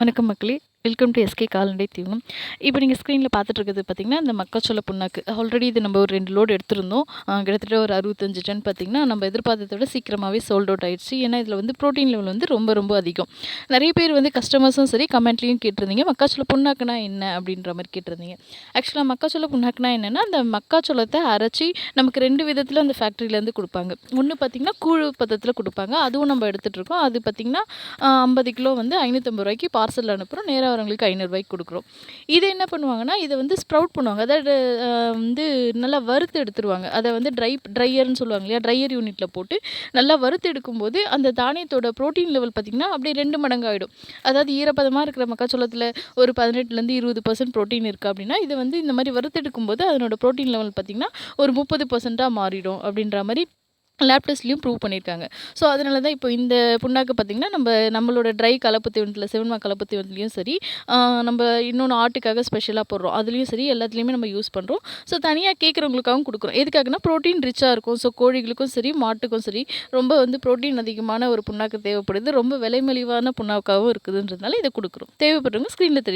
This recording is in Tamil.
வணக்கம் மக்களே. வெல்கம் டு எஸ்கே கால்நடை தீவனம். இப்போ நீங்கள் ஸ்க்ரீனில் பார்த்துட்டு இருக்கிறது பார்த்தீங்கன்னா இந்த மக்காச்சோள புண்ணாக்கு. ஆல்ரெடி இது நம்ம ஒரு ரெண்டு லோடு எடுத்திருந்தோம். கிட்டத்தட்ட ஒரு அறுபத்தஞ்சு டன் பார்த்திங்கன்னா நம்ம எதிர்பார்த்ததை விட சீக்கிரமாகவே சோல்ட் அவுட் ஆயிடுச்சு. ஏன்னா இதில் வந்து ப்ரோட்டீன் லெவல் வந்து ரொம்ப ரொம்ப அதிகம். நிறைய பேர் வந்து கஸ்டமர்ஸும் சரி கமெண்ட்லேயும் கேட்டிருந்தீங்க மக்காச்சோள புண்ணாக்குனா என்ன? அப்படின்ற மாதிரி கேட்டிருந்தீங்க. ஆக்சுவலாக மக்காச்சோள புண்ணாக்குனா என்னென்னா அந்த மக்காச்சோளத்தை அரைச்சி நமக்கு ரெண்டு விதத்தில் அந்த ஃபேக்ட்ரியிலேருந்து கொடுப்பாங்க. ஒன்று பார்த்திங்கன்னா கூழ் பதத்தில் கொடுப்பாங்க. அதுவும் நம்ம எடுத்துகிட்டு இருக்கோம் அது பார்த்திங்கன்னா ஐம்பது கிலோ வந்து ஐநூற்றம்பது ரூபாய்க்கு பார்சல் அனுப்புகிறோம் நேராக வரவங்களுக்கு ஐநூறுரூவாய்க்கு கொடுக்குறோம். இதை என்ன பண்ணுவாங்கன்னா இதை வந்து ஸ்ப்ரவுட் பண்ணுவாங்க. அதாவது வந்து நல்லா வறுத்து எடுத்துருவாங்க. அதை வந்து ட்ரை ட்ரையர்னு சொல்லுவாங்க இல்லையா? ட்ரையர் யூனிட்டில் போட்டு நல்லா வறுத்து எடுக்கும்போது அந்த தானியத்தோட ப்ரோட்டீன் லெவல் பார்த்திங்கன்னா அப்படியே ரெண்டு மடங்கு ஆகிடும் அதாவது ஈரப்பதமாக இருக்கிற மக்காச்சோளத்தில் ஒரு பதினெட்டுலேருந்து இருபது பர்சன்ட் ப்ரோட்டீன் இருக்குது அப்படின்னா இது வந்து இந்த மாதிரி வறுத்து எடுக்கும்போது அதனோட ப்ரோட்டீன் லெவல் பார்த்திங்கன்னா ஒரு முப்பது பர்சண்ட்டாக மாறிடும் அப்படின்ற மாதிரி லேப் டெஸ்ட்லேயும் ப்ரூவ் பண்ணியிருக்காங்க ஸோ அதனால தான் இப்போ இந்த புண்ணாக்கு பார்த்திங்கன்னா நம்ம நம்மளோட ட்ரை கலப்பு தீவனத்தில் செவன்மா கலப்பு தீவனத்துலேயும் சரி நம்ம இன்னொன்று ஆட்டுக்காக ஸ்பெஷலாக போடுறோம். அதுலேயும் சரி எல்லாத்துலேயுமே நம்ம யூஸ் பண்ணுறோம் ஸோ தனியாக கேட்குறவங்களுக்காகவும் கொடுக்குறோம். எதுக்காகனா ப்ரோட்டீன் ரிச்சாக இருக்கும். ஸோ கோழிகளுக்கும் சரி மாட்டுக்கும் சரி ரொம்ப வந்து ப்ரோட்டீன் அதிகமான ஒரு புண்ணாக்கு தேவைப்படுது. ரொம்ப விலை மலிவான புண்ணாக்காகவும் இருக்குதுன்றதுனால இதை கொடுக்குறோம். தேவைப்படுறவங்க ஸ்க்ரீனில் தெரியும்